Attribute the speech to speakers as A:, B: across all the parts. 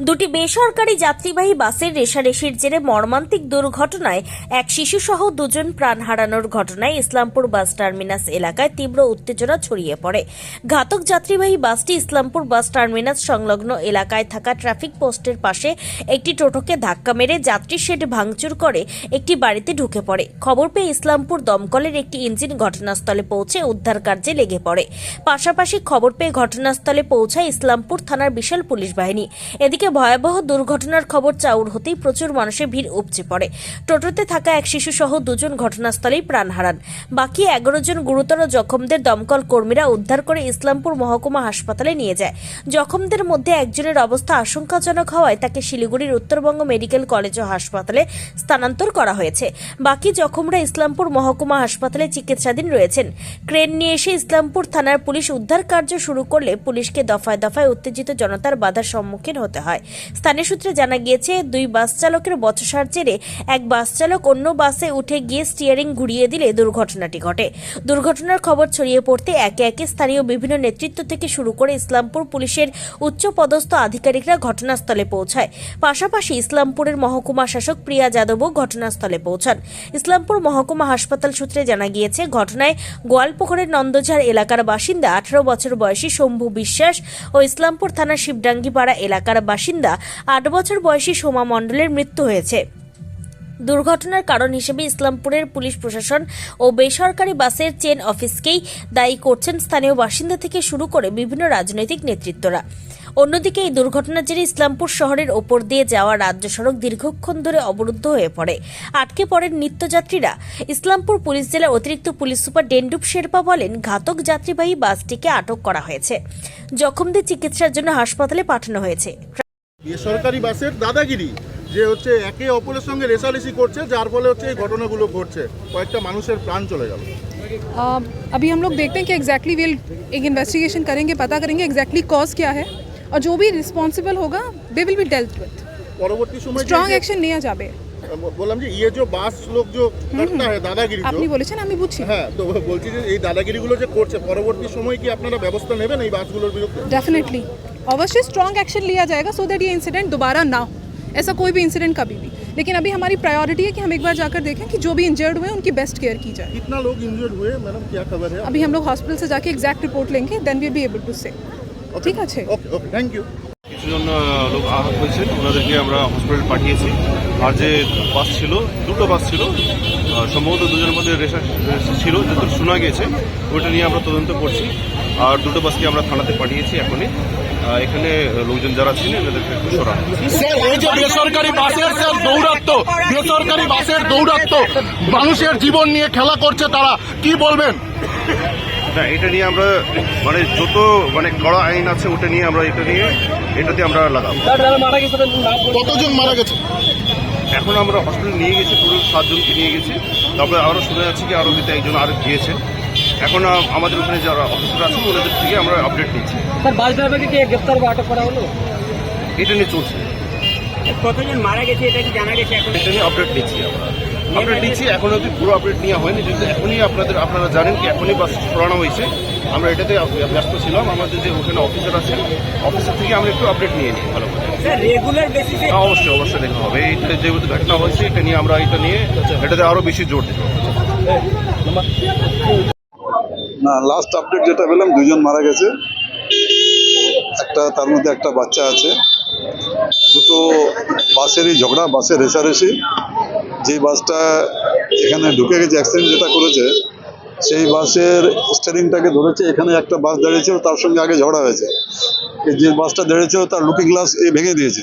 A: দুটি বেসরকারি যাত্রীবাহী বাসের রেশারেশির জেরে মর্মান্তিক দুর্ঘটনায় এক শিশুসহ দুজন প্রাণ হারানোর ঘটনায় ইসলামপুর বাস টার্মিনাস এলাকায় তীব্র উত্তেজনা ছড়িয়ে পড়ে। ঘাতক যাত্রীবাহী বাসটি ইসলামপুর বাস টার্মিনাস সংলগ্ন এলাকায় থাকা ট্রাফিক পোস্টের পাশে একটি টোটোকে ধাক্কা মেরে যাত্রী শেড ভাঙচুর করে একটি বাড়িতে ঢুকে পড়ে। খবর পেয়ে ইসলামপুর দমকলের একটি ইঞ্জিন ঘটনাস্থলে পৌঁছে উদ্ধার কার্যে লেগে পড়ে। পাশাপাশি খবর পেয়ে ঘটনাস্থলে পৌঁছায় ইসলামপুর থানার বিশাল পুলিশ বাহিনী। এদিকে ভয়াবহ দুর্ঘটনার খবর চাউর হতেই প্রচুর মানুষের ভিড় উপচে পড়ে। টোটোতে থাকা এক শিশু সহ দুজন ঘটনাস্থলেই প্রাণ হারান। বাকি এগারো জন গুরুতর জখমদের দমকল কর্মীরা উদ্ধার করে ইসলামপুর মহকুমা হাসপাতালে নিয়ে যায়। জখমদের মধ্যে একজনের অবস্থা আশঙ্কাজনক হওয়ায় তাকে শিলিগুড়ির উত্তরবঙ্গ মেডিকেল কলেজ ও হাসপাতালে স্থানান্তর করা হয়েছে। বাকি জখমরা ইসলামপুর মহকুমা হাসপাতালে চিকিৎসাধীন রয়েছেন। ক্রেন নিয়ে এসে ইসলামপুর থানার পুলিশ উদ্ধার কার্য শুরু করলে পুলিশকে দফায় দফায় উত্তেজিত জনতার বাধার সম্মুখীন হতে হয়। স্থানীয় সূত্রে জানা গিয়েছে, দুই বাস চালকের বচসার জেরে এক বাস চালক অন্য বাসে উঠে গিয়ে স্টিয়ারিং ঘুরিয়ে দিলে দুর্ঘটনাটি ঘটে। দুর্ঘটনার খবর ছড়িয়ে পড়তে একে একে স্থানীয় বিভিন্ন নেতৃত্ব থেকে শুরু করে ইসলামপুর পুলিশের উচ্চ পদস্থ আধিকারিকরা ঘটনাস্থলে পৌঁছায়। পাশাপাশি ইসলামপুরের মহকুমা শাসক প্রিয়া যাদবও ঘটনাস্থলে পৌঁছান। ইসলামপুর মহকুমা হাসপাতাল সূত্রে জানা গিয়েছে, ঘটনায় গোয়ালপুকুরের নন্দঝাড় এলাকার বাসিন্দা, আঠারো বছর বয়সী শম্ভু বিশ্বাস ও ইসলামপুর থানার শিবডাঙ্গিপাড়া এলাকার বাসিন্দা আট বছর বয়সী সোমা মণ্ডলের মৃত্যু হয়েছে। দুর্ঘটনার কারণ হিসেবে ইসলামপুরের পুলিশ প্রশাসন ও বেসরকারি বাসের চেন অফিসকেই দায়ী করছেন স্থানীয় বাসিন্দা থেকে শুরু করে বিভিন্ন রাজনৈতিক নেতৃত্বরা। অন্যদিকে এই দুর্ঘটনার জেরে ইসলামপুর শহরের ওপর দিয়ে যাওয়া রাজ্য সড়ক দীর্ঘক্ষণ ধরে অবরুদ্ধ হয়ে পড়ে। আটকে পড়েন নিত্যযাত্রীরা। ইসলামপুর পুলিশ জেলার অতিরিক্ত পুলিশ সুপার ডেন্ডুপ শেরপা বলেন, ঘাতক যাত্রীবাহী বাসটিকে আটক করা হয়েছে। জখমদের চিকিৎসার জন্য হাসপাতালে পাঠানো হয়েছে।
B: বেসরকারি বাসের দাদাগিরি যে হচ্ছে একে অপরের সঙ্গে রেসারেসি করছে যার ফলে হচ্ছে এই ঘটনাগুলো ঘটছে কয়েকটা মানুষের প্রাণ চলে গেল
C: अ, अभी हम लोग देखते हैं कि एग्जैक्टली विल एक इन्वेस्टिगेशन करेंगे पता करेंगे एग्जैक्टली कॉज क्या है और जो भी रिस्पॉन्सिबल होगा they will be dealt with
B: পরবর্তী সময়
C: স্ট্রং অ্যাকশন নেওয়া যাবে
B: বললাম যে ইয়ে যে বাস লোক যে করতা হয় দাদাগিরি जो,
C: আপনি বলেছেন আমি বুঝছি
B: হ্যাঁ তো বলছি যে এই দাদাগিরিগুলো যে করছে পরবর্তী সময় কি আপনারা ব্যবস্থা নেবেন এই বাসগুলোর বিরুদ্ধে
C: डेफिनेटली अवश्य स्ट्रॉन्ग एक्शन लिया जाएगा सो दैट ये इंसिडेंट दोबारा ना हो ऐसा कोई भी इंसिडेंट कभी भी लेकिन अभी हमारी प्रायोरिटी है कि हम एक बार जाकर देखें कि जो भी इंजर्ड हुए उनकी बेस्ट केयर की जाए
B: कितना लोग इंजर्ड हुए मैडम क्या खबर है
C: अभी हम लोग हॉस्पिटल से जाके एग्जैक्ट रिपोर्ट लेंगे then we be able to say ঠিক আছে
B: ওকে ওকে থ্যাংক ইউ
D: কিছুজন আহ, লোক আহত হয়েছেন ওনাদেরকে আমরা হসপিটাল পাঠিয়েছি আর যে বাস ছিল দুটো বাস ছিল আহ, সম্ভবত দুজনের মধ্যে রেশা রেশা ছিল যত শোনা গেছে ওইটা নিয়ে আমরা তদন্ত করছি আর দুটো বাসকে আমরা থানাতে পাঠিয়েছি এখনই আহ, এখানে লোকজন যারা ছিলেন এদেরকে একটু সরানো।
E: এই যে বেসরকারি বাসের স্যার দৌরাত্ম বেসরকারি বাসের দৌরাত্ম মানুষের জীবন নিয়ে খেলা করছে তারা কি বলবেন?
D: না এটা নিয়ে আমরা মানে যত মানে কড়া আইন আছে ওটা নিয়ে আমরা এটা নিয়ে এটাতে আমরা লাগাবো।
E: কতজন মারা গেছে?
D: এখন আমরা হসপিটাল নিয়ে গেছি পুরো সাতজনকে নিয়ে গেছি। তারপরে আরও শোনা যাচ্ছে কি আরও একজন আরও গিয়েছে। এখন আমাদের ওখানে যারা অফিসার আছে ওনাদের থেকে আমরা আপডেট নিচ্ছি।
F: স্যার বাস ড্রাইভারকে কি গ্রেপ্তার বা আটক করা হলো?
D: এটা নিয়ে চলছে।
F: কতজন মারা গেছে এটা কি জানা গেছে এখন?
D: এটা নিয়ে আপডেট নিচ্ছি আমরা। আপডেট নিচ্ছি এখন অব্দি পুরো আপডেট নেওয়া হয়নি কিন্তু এখনই আপনাদের আপনারা জানেন কি এখনই বাস সরানো হয়েছে। আমরা এটাতে ব্যস্ত ছিলাম আমাদের যে ওখানে অফিসার আছে অফিসার থেকে আমরা একটু আপডেট নিয়ে নিই ভালো করে।
F: রেগুলার বেসিসে
D: হ্যাঁ, অবশ্যই অবশ্যই দেখা হবে। এইটা যেহেতু ঘটনা হয়েছে এটা নিয়ে আমরা এটা নিয়ে এটাতে আরও বেশি জোর দেবো।
G: না লাস্ট আপডেট যেটা পেলাম দুজন মারা গেছে। একটা তার মধ্যে একটা বাচ্চা আছে। দুটো বাসেরই ঝগড়া, বাসের রেসারেসি। যে বাসটা এখানে ঢুকে গেছে অ্যাক্সিডেন্ট যেটা করেছে, সেই বাসের স্টারিংটাকে ধরেছে, এখানে একটা বাস দাঁড়িয়েছিল, তার সঙ্গে আগে ঝগড়া হয়েছে। যে বাসটা দাঁড়িয়েছিল, তার লুকিং গ্লাস এই ভেঙে দিয়েছে।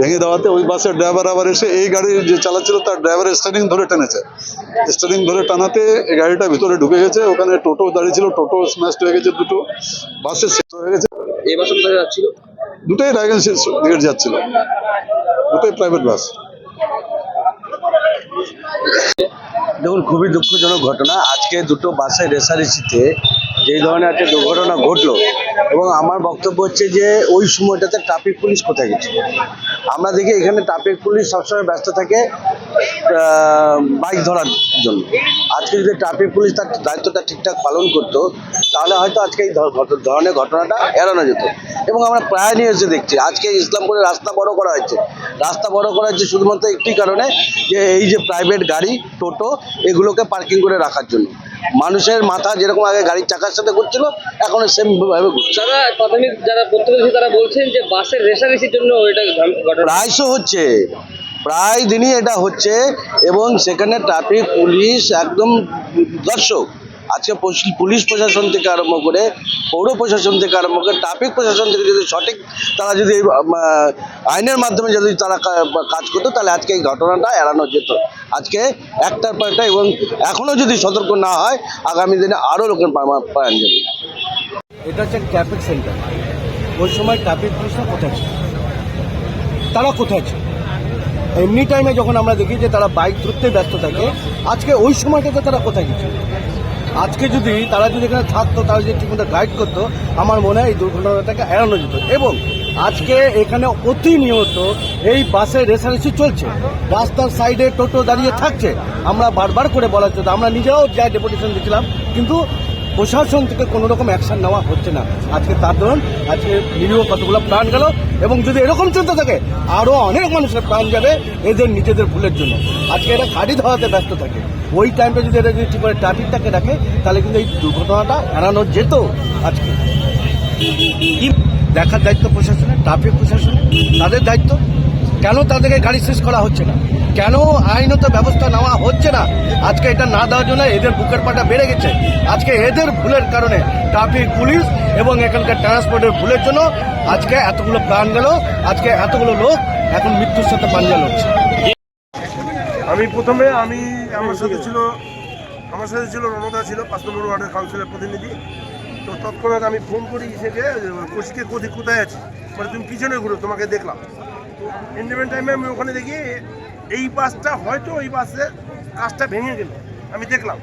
G: ভেঙে দেওয়াতে ওই বাসের ড্রাইভার আবার এসে এই গাড়ি যে চালাচ্ছিল, তার ড্রাইভারের স্টারিং ধরে টেনেছে। স্টারিং ধরে টানাতে এই গাড়িটা ভিতরে ঢুকে গেছে ওখানে টোটো দাঁড়িয়ে ছিল টোটো স্ম্যাশড হয়ে গেছে দুটো বাসের শেষ হয়ে গেছে।
F: এই বাস যাচ্ছিল?
G: দুটোই রায়গঞ্জ দিকে যাচ্ছিল দুটোই প্রাইভেট বাস
H: দেখুন খুবই দুঃখজনক ঘটনা আজকে দুটো বাসের রেসারেসিতে যেই ধরনের একটা দুর্ঘটনা ঘটলো এবং আমার বক্তব্য হচ্ছে যে ওই সময়টাতে ট্রাফিক পুলিশ কোথায় গেছে আমরা দেখি এখানে ট্রাফিক পুলিশ সবসময় ব্যস্ত থাকে বাইক ধরার জন্য। আজকে যদি ট্রাফিক পুলিশ তার দায়িত্বটা ঠিকঠাক পালন করতো তাহলে হয়তো আজকে এই ধরনের ঘটনাটা এড়ানো যেত। এবং আমরা প্রায় নিয়ে এসে দেখছি আজকে ইসলামপুরে রাস্তা বড় করা হয়েছে। রাস্তা বড় করা হয়েছে শুধুমাত্র একটি কারণে যে এই যে প্রাইভেট গাড়ি টোটো এগুলোকে পার্কিং করে রাখার জন্য। মানুষের মাথা যেরকম আগে গাড়ির চাকার সাথে ঘুরছিল এখন সেম ভাবে ঘুরছে।
I: প্রাথমিক যারা প্রত্যক্ষদর্শী তারা বলছেন যে বাসের রেশারেশির জন্য এটা ঘটনা
H: প্রায়শ হচ্ছে। প্রায় দিনই এটা হচ্ছে এবং সেখানে ট্রাফিক, পুলিশ একদম দর্শক। আজকে পুলিশ- প্রশাসন থেকে আরম্ভ করে পৌর প্রশাসন থেকে আরম্ভ করে ট্রাফিক প্রশাসন থেকে যদি সঠিক তারা যদি আইনের মাধ্যমে যদি তারা কাজ করতো, তাহলে আজকে এই ঘটনাটা এড়ানো যেত। আজকে একটার পর একটা এবং এখনও যদি সতর্ক না হয়, আগামী দিনে আরও লোকের প্রাণ যাবে।
J: এটা হচ্ছে ট্রাফিক সেন্টার। ওই সময় ট্রাফিক পুলিশরা কোথায় ছিল? তারা কোথায় ছিল? এমনি টাইমে যখন আমরা দেখি যে তারা বাইক ধরতে ব্যস্ত থাকে, আজকে ওই সময়টাতে তারা কোথায় গেছে? আজকে যদি তারা যদি এখানে থাকতো তারা যদি ঠিকমতো গাইড করতো, আমার মনে হয় এই দুর্ঘটনাটাকে এড়ানো যেত। এবং আজকে এখানে প্রতিনিয়ত এই বাসের রেসারেসি চলছে। রাস্তার সাইডে টোটো দাঁড়িয়ে থাকছে। আমরা বারবার করে বলার জন্য, আমরা নিজেরাও যা ডেপুটেশন দিয়েছিলাম, কিন্তু প্রশাসন থেকে কোনো রকম অ্যাকশন নেওয়া হচ্ছে না। আজকে তার দরুন আজকে নিরীহ কতগুলো প্রাণ গেল, এবং যদি এরকম চলতে থাকে আরও অনেক মানুষের প্রাণ যাবে এদের নিজেদের ভুলের জন্য। আজকে এরা গাড়ি ধরাতে ব্যস্ত থাকে। ওই টাইমটা যদি এরা যদি ঠিক করে ট্রাফিকটাকে রাখে, তাহলে কিন্তু এই দুর্ঘটনাটা এড়ানো যেত আজকে। দেখার দায়িত্ব প্রশাসনের? ট্রাফিক প্রশাসনের? তাদের দায়িত্ব? কেন তাদেরকে গাড়ি শেষ করা হচ্ছে না? কেন আইনত ব্যবস্থা নেওয়া হচ্ছে না? আজকে এটা না দেওয়ার জন্য এদের বুকের পাটা বেড়ে গেছে। আজকে এদের ভুলের কারণে ট্রাফিক, পুলিশ এবং এখানকার ট্রান্সপোর্টের ভুলের জন্য আজকে এতগুলো প্রাণ গেল, আজকে এতগুলো লোক এখন মৃত্যুর সাথে পাঞ্জা লড়ছে।
K: আমি প্রথমে আমি আমার সাথে ছিল, আমার সাথে ছিল রণদা ছিল, পাঁচ নম্বর ওয়ার্ডের কাউন্সিলের প্রতিনিধি। তো তৎক্ষণাৎ আমি ফোন করি সেকে কৌশিকে কোথায় কোথায় আছি? মানে তুমি পিছনে ঘুরো, তোমাকে দেখলাম। ইন্ডিপেন্ড টাইমে আমি ওখানে দেখি এই বাসটা হয়তো ওই বাসে কাজটা ভেঙে গেল। আমি দেখলাম।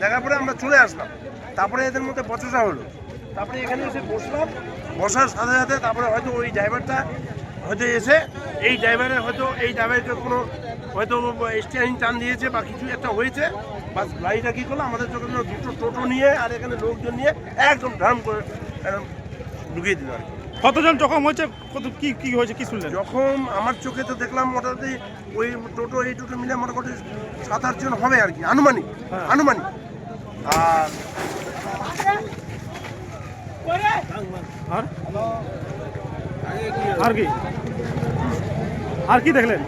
K: দেখার পরে আমরা চলে আসলাম। তারপরে এদের মধ্যে বচসা হলো। তারপরে এখানে এসে বসলাম। বসার সাথে সাথে তারপরে হয়তো ওই ড্রাইভারটা হয়তো এসে, এই ড্রাইভারের হয়তো, এই ড্রাইভারকে কোনো হয়তো স্টিয়ারিং টান দিয়েছে বা কিছু একটা হয়েছে। বাস গাড়িটা কী করল? আমাদের চোখে দুটো টোটো নিয়ে আর এখানে লোকজন নিয়ে একদম ঢাম করে ঢুকিয়ে দিল আর কি।
L: কতজন জখম হয়েছে? কত কি কি হয়েছে? কি শুনলেন?
K: যখন আমার চোখে তো দেখলাম মোটামুটি ওই টোটো এই টোটো মিলে মোটামুটি সাত আটজন হবে আর কি আনুমানিক আনুমানিক। আর
L: আর? কি? আর কি দেখলেন?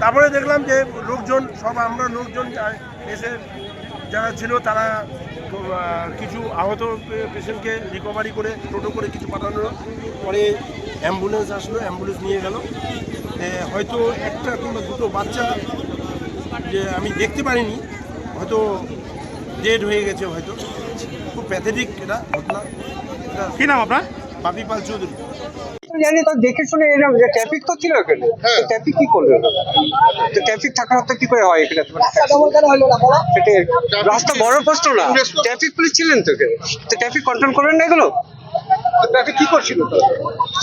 K: তারপরে দেখলাম যে লোকজন সব আমরা লোকজন এসে যারা ছিল তারা কিছু আহত পেশেন্টকে রিকভারি করে টোটো করে কিছু পাঠানো। পরে অ্যাম্বুলেন্স আসলো অ্যাম্বুলেন্স নিয়ে গেল। হয়তো একটা কিংবা দুটো বাচ্চা যে আমি দেখতে পারিনি হয়তো ডেড হয়ে গেছে হয়তো। খুব প্যাথেটিক এটা ঘটনা।
L: কি নাম আপনার?
K: বাপি পাল চৌধুরী।
I: জানি তো দেখে শুনে এরকম ট্রাফিক তো ছিল এখানে। ট্রাফিক কি করল তো ট্রাফিক থাকা তো কি করে হয় এখানে? সেটাই। রাস্তা বড় প্রশ্ন না। ট্রাফিক পুলিশ ছিলেন তো এখানে। তো ট্রাফিক কন্ট্রোল করেন না এগুলো?
B: ট্রাফিক কি করছিল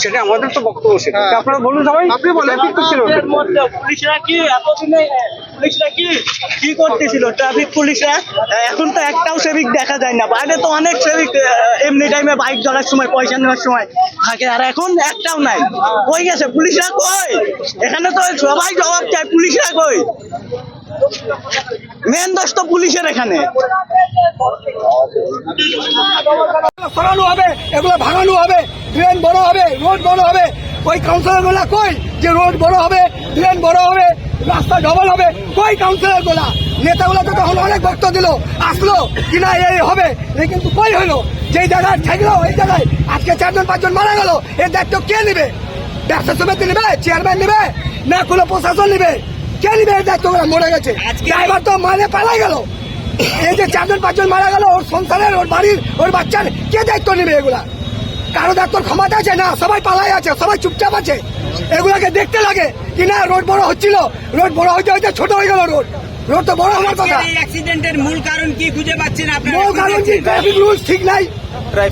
I: সেটা আমাদের তো বক্তব্য সেটা। আপনারা বলুন সবাই।
B: আপনি বলেন।
I: ট্রাফিক তো ছিল।
M: পুলিশরা কি এতদিনে কি কি করতেছিল? ট্রাফিক পুলিশরা? এখন তো একটাও সেভিক দেখা যায় না। বাইরে তো অনেক সেভিক এমনি টাইমে বাইক ধরার সময়, পয়সা নেওয়ার সময় থাকে, আর এখন একটাও নাই। কই গেছে? পুলিশরা কই? এখানে তো সবাই জবাব চায়, পুলিশরা কই? মেন দোষ তো পুলিশের এখানে।
J: সরানো হবে, এগুলো ভাঙানো হবে ড্রেন বড় হবে রোড বড় হবে। ওই কাউন্সিলরগুলা কই যে রোড বড় হবে ড্রেন বড় হবে? রাস্তা ডবল হবে। কই কাউন্সিলরগুলা? নেতাগুলো তো তখন অনেক বক্তব্য দিল। আসলো কিনা এই হবে। কিন্তু কই হলো? যেই জায়গায় ঠেকলো ওই জায়গায় আজকে চারজন পাঁচজন মারা গেল এর দায়িত্ব কে নেবে? ব্যবসা সমিতি নেবে? চেয়ারম্যান নেবে? না কোনো প্রশাসন নেবে? কে নেবে এর দায়িত্ব? মরে গেছে। ড্রাইভার তো মানে পালাই গেল। এই যে চারজন পাঁচজন মারা গেল ওর সংসারের ওর বাড়ির ওর বাচ্চার কে দায়িত্ব নেবে এগুলা? কারও দায়িত্ব ক্ষমতা আছে? না সবাই পালাই আছে সবাই চুপচাপ আছে। এগুলাকে দেখতে লাগে কি না রোড বড় হচ্ছিল। রোড বড় হইতে হইতে ছোট হয়ে গেল রোড। রোড তো বড় আমার কথা।
M: এই অ্যাক্সিডেন্টের মূল কারণ কি খুঁজে পাচ্ছেন আপনারা?
J: মূল কারণ কি? ট্রাফিক রুলস ঠিক নাই।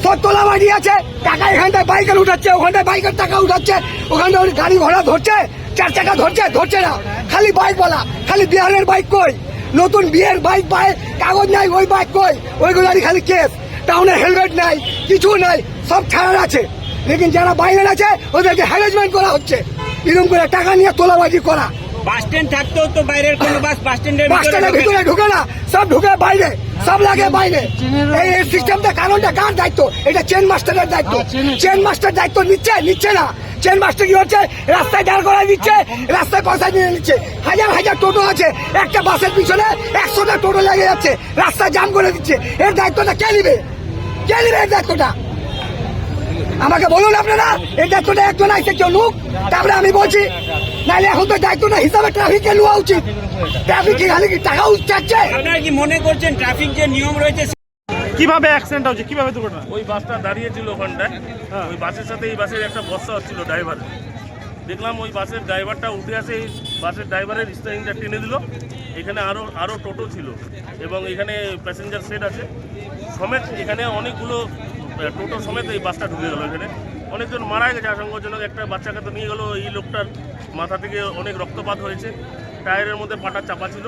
J: সব তোলাবাড়ি আছে। টাকা এখানটায় বাইকের উঠাচ্ছে ওখানটায় বাইকের টাকা উঠাচ্ছে। ওখানটায় গাড়ি ঘোড়া ধরছে চার চাকা ধরছে ধরছে না। খালি বাইক বলা। খালি বিহারের বাইক কই? নতুন বিয়ের বাইক পায় কাগজ নাই ওই বাইক কই? ওইগুলারই খালি কেস টাউনে হেলমেট নাই কিছু নাই সব ছাড়ার আছে। লেকিন যারা বাইরে আছে ওদেরকে হ্যারেসমেন্ট করা হচ্ছে। এরকম করে টাকা নিয়ে তোলাবাজি করা।
M: বাস স্ট্যান্ড থাকতেও তো বাইরের কোনো বাস বাস স্ট্যান্ডের
J: বাস স্ট্যান্ডের ভিতরে ঢুকে না সব ঢুকে বাইরে সব লাগে বাইরে। এই সিস্টেমটা কারণটা কার দায়িত্ব? এটা চেন মাস্টারের দায়িত্ব। চেন মাস্টার দায়িত্ব নিচ্ছে নিচ্ছে না। চেন মাস্টার কি হচ্ছে? রাস্তায় দাঁড় করায় দিচ্ছে রাস্তায় পয়সা নিয়ে নিচ্ছে। হাজার হাজার টোটো আছে একটা বাসের পিছনে একশোটা টোটো লেগে যাচ্ছে রাস্তা জাম করে দিচ্ছে। এর দায়িত্বটা কে নিবে? কে নিবে এর দায়িত্বটা? আমাকে বলুন আপনারা এই দায়িত্বটা একজন আইসে কেউ লুক? তারপরে আমি বলছি নাহলে এখন তো দায়িত্বটা হিসাবে ট্রাফিককে নেওয়া উচিত। ট্রাফিক কি খালি কি টাকা চাচ্ছে
M: আপনারা কি মনে করছেন ট্রাফিক যে নিয়ম রয়েছে
L: কীভাবে অ্যাক্সিডেন্ট হচ্ছে? কীভাবে দুর্ঘটনা?
N: ওই বাসটা দাঁড়িয়েছিল ওখানটায়। ওই বাসের সাথে এই বাসের একটা বস্তা হচ্ছিল ড্রাইভার দেখলাম ওই বাসের ড্রাইভারটা উঠে আসে এই বাসের ড্রাইভারের স্টারিংটা টেনে দিল। এখানে আরও আরও টোটো ছিল এবং এখানে প্যাসেঞ্জার সেট আছে। সমেত এখানে অনেকগুলো টোটো সমেত এই বাসটা ঢুকে গেল এখানে। অনেকজন মারা গেছে আশঙ্কাজনক একটা বাচ্চাকে তো নিয়ে গেল এই লোকটার মাথা থেকে অনেক রক্তপাত হয়েছে। টায়ারের মধ্যে পাটা চাপা ছিল।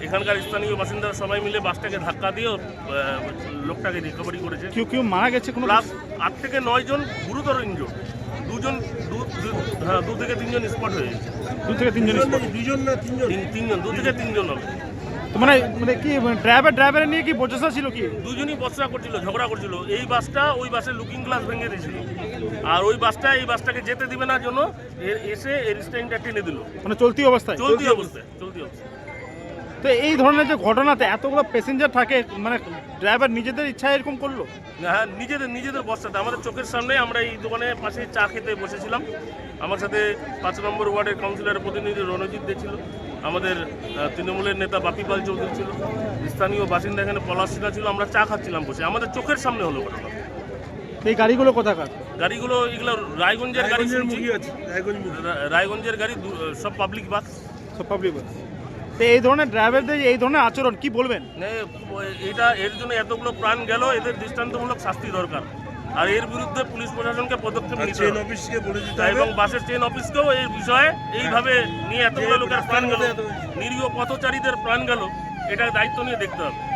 N: এখানকার স্থানীয় বাসিন্দারা সবাই মিলে বাসটাকে ধাক্কা দিয়েও আহ, লোকটাকে রিকভারি করেছে।
L: কেউ কেউ মারা গেছে কোনো
N: প্লাস আট থেকে নয় জন গুরুতর ইনজোর দুজন দু- দু- হ্যাঁ দু থেকে তিনজন স্পট হয়ে গেছে।
L: দু থেকে তিনজন
K: দুজন না তিনজন?
N: তিনজন দু থেকে তিনজন হবে।
L: মানে মানে কি ড্রাইভার ড্রাইভারের নিয়ে কি বচসা ছিল কি?
N: দুজনই বসরা করছিল ঝগড়া করছিল। এই বাসটা ওই বাসের লুকিং গ্লাস ভেঙে দিয়েছিল। আর ওই বাসটা এই বাসটাকে যেতে দিবে না জন্য এসে এর স্ট্যান্ডটা টেনে দিল।
L: মানে চলতি অবস্থায়?
N: চলতি অবস্থায় চলতি অবস্থায়।
L: তো এই ধরনের যে ঘটনাতে এতগুলো প্যাসেঞ্জার থাকে মানে ড্রাইভার নিজেদের ইচ্ছা এরকম করল?
N: হ্যাঁ নিজেদের নিজেদের বস্তাতে। আমাদের চোখের সামনে আমরা এই দোকানে পাশে চা খেতে বসেছিলাম। আমার সাথে পাঁচ নম্বর ওয়ার্ডের কাউন্সিলরের প্রতিনিধি রণজিৎ দে ছিল। আমাদের তৃণমূলের নেতা বাপি পাল চৌধুরী ছিল। স্থানীয় বাসিন্দা এখানে পলাশ সিনহা ছিল। আমরা চা খাচ্ছিলাম বসে। আমাদের চোখের সামনে হলো ঘটনা।
L: এই গাড়িগুলো কোথাকার?
N: গাড়িগুলো এগুলো রায়গঞ্জের গাড়ি
K: রায়গঞ্জের
N: গাড়ি সব পাবলিক বাস
L: সব পাবলিক তো এই ধরনের ড্রাইভারদের এই ধরনের আচরণ কি বলবেন?
N: এটা এর জন্য এতগুলো প্রাণ গেল। এদের দৃষ্টান্তমূলক শাস্তি দরকার। আর এর বিরুদ্ধে পুলিশ প্রশাসনকে পদক্ষেপ নিতে হবে।
K: অফিসকে বলে দিতে
N: এবং বাসের ট্রেন অফিসকেও এই বিষয়ে এইভাবে নিয়ে এতগুলো লোকের প্রাণ গেল। নিরীহ পথচারীদের প্রাণ গেল। এটা দায়িত্ব নিয়ে দেখতে হবে।